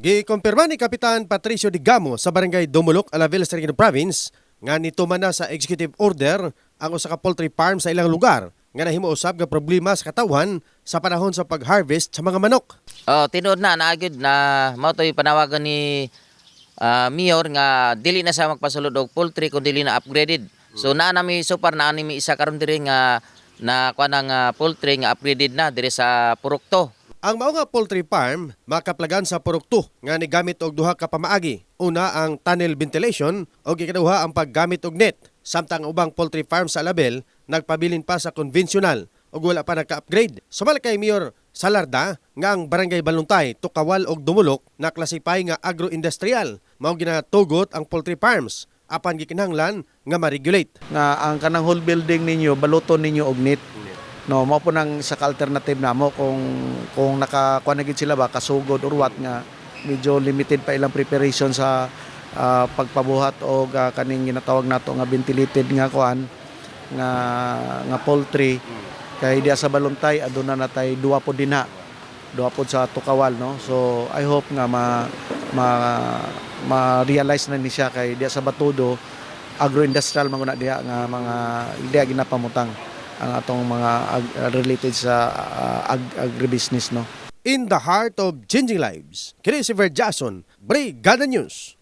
Gikumpirma ni Kapitan Patricio Digamo sa Barangay Dumulok, Alavela, Sarigino Province nga nituman na sa executive order ang usa ka poultry farm sa ilang lugar nga nahimo usab nga problema sa katawhan sa panahon sa pag-harvest sa mga manok. Oh, tinuod na naagid na mao to'y panawagan ni ah, mayor nga dili na sa magpasulod og poultry kun dili na upgraded. So naa nami super naa nami isa karon diri nga na kuha ng ah, poultry nga upgraded na diri sa Purukto. Ang mao nga poultry farm makaplagan sa produkto nga nigamit og duha ka pamaagi. Una ang tunnel ventilation o ikaduha ang paggamit og net. Samtang ang ubang poultry farm sa Alabel nagpabilin pa sa konvensyonal ug wala pa nagka-upgrade. Sumal kay Mayor Salarda nga ang barangay Baluntay, Tukawal ug Dumulok na klasipay nga agro-industrial mao ginatugot ang poultry farms apan gikinahanglan nga ma-regulate. nga ang kanang whole building ninyo baluton ninyo og net no mao po nang sa alternative namo kung kung nakakuha na gid sila ba kasugod or what nga medyo limited pa ilang preparation sa ah, pagpabuhat o kaning ginatawag nato nga ventilated nga kuan nga nga poultry. Kay diya sa Baluntay aduna na tay duwa po dinha duwa po sa Tukawal no? So I hope nga ma ma ma-realize na ni siya kay diya sa Batudo agro-industrial mga diya nga mga diya ginapamutang ang atong mga ag- related sa uh, ag- agribusiness no In the heart of changing lives, kini Jason, Brigada News.